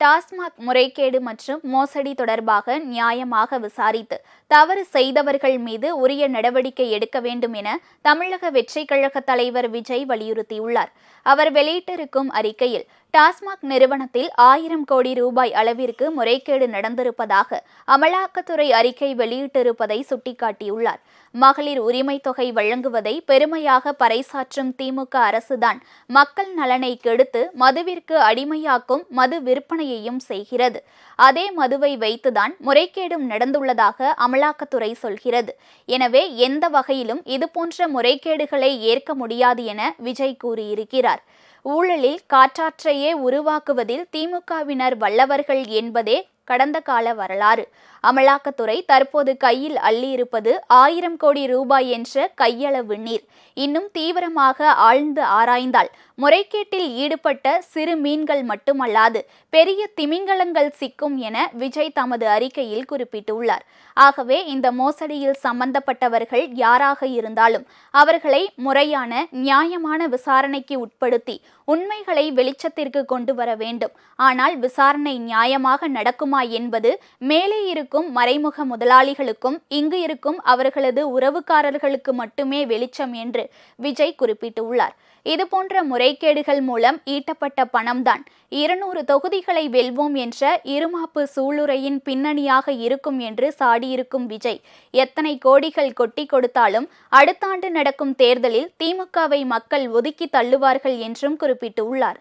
டாஸ்மாக் முறைகேடு மற்றும் மோசடி தொடர்பாக நியாயமாக விசாரித்து தவறு செய்தவர்கள் மீது உரிய நடவடிக்கை எடுக்க வேண்டும் என தமிழக வெற்றி கழக தலைவர் விஜய் வலியுறுத்தியுள்ளார். அவர் வெளியிட்டிருக்கும் அறிக்கையில் டாஸ்மாக் நிறுவனத்தில் ஆயிரம் கோடி ரூபாய் அளவிற்கு முறைகேடு நடந்திருப்பதாக அமலாக்கத்துறை அறிக்கை வெளியிட்டிருப்பதை சுட்டிக்காட்டியுள்ளார். மகளிர் உரிமை தொகை வழங்குவதை பெருமையாக பறைசாற்றும் திமுக அரசுதான் மக்கள் நலனை கெடுத்து மதுவிற்கு அடிமையாக்கும் மது விற்பனையையும் செய்கிறது. அதே மதுவை வைத்துதான் முறைகேடும் நடந்துள்ளதாக அமலாக்கத்துறை சொல்கிறது. எனவே எந்த வகையிலும் இதுபோன்ற முறைகேடுகளை ஏற்க முடியாது என விஜய் கூறியிருக்கிறார். ஊழலில் காற்றாற்றையே உருவாக்குவதில் திமுகவினர் வல்லவர்கள் என்பதே கடந்த கால வரலாறு. அமலாக்கத்துறை தற்போது கையில் அள்ளியிருப்பது ஆயிரம் கோடி ரூபாய் என்ற கையளவு நீர். இன்னும் தீவிரமாக ஆழ்ந்து ஆராய்ந்தால் முறைகேட்டில் ஈடுபட்ட சிறு மீன்கள் மட்டுமல்லாது பெரிய திமிங்கலங்கள் சிக்கும் என விஜய் தமது அறிக்கையில் குறிப்பிட்டுள்ளார். ஆகவே இந்த மோசடியில் சம்பந்தப்பட்டவர்கள் யாராக இருந்தாலும் அவர்களை முறையான நியாயமான விசாரணைக்கு உட்படுத்தி உண்மைகளை வெளிச்சத்திற்கு கொண்டு வர வேண்டும். ஆனால் விசாரணை நியாயமாக நடக்குமா என்பது மேலே இருக்கும் மறைமுக முதலாளிகளுக்கும் இங்கு இருக்கும் அவர்களது உறவுக்காரர்களுக்கு மட்டுமே வெளிச்சம் என்று விஜய் குறிப்பிட்டுள்ளார். இதுபோன்ற முறைகேடுகள் மூலம் ஈட்டப்பட்ட பணம்தான். இருநூறு தொகுதிகளை வெல்வோம் என்ற இருமாப்பு சூளுரையின் பின்னணியாக இருக்கும் என்று சாடியிருக்கும் விஜய். எத்தனை கோடிகள் கொட்டி கொடுத்தாலும் அடுத்த ஆண்டு நடக்கும் தேர்தலில் திமுகவை மக்கள் ஒதுக்கி தள்ளுவார்கள் என்றும் குறிப்பிட்டுள்ளார்.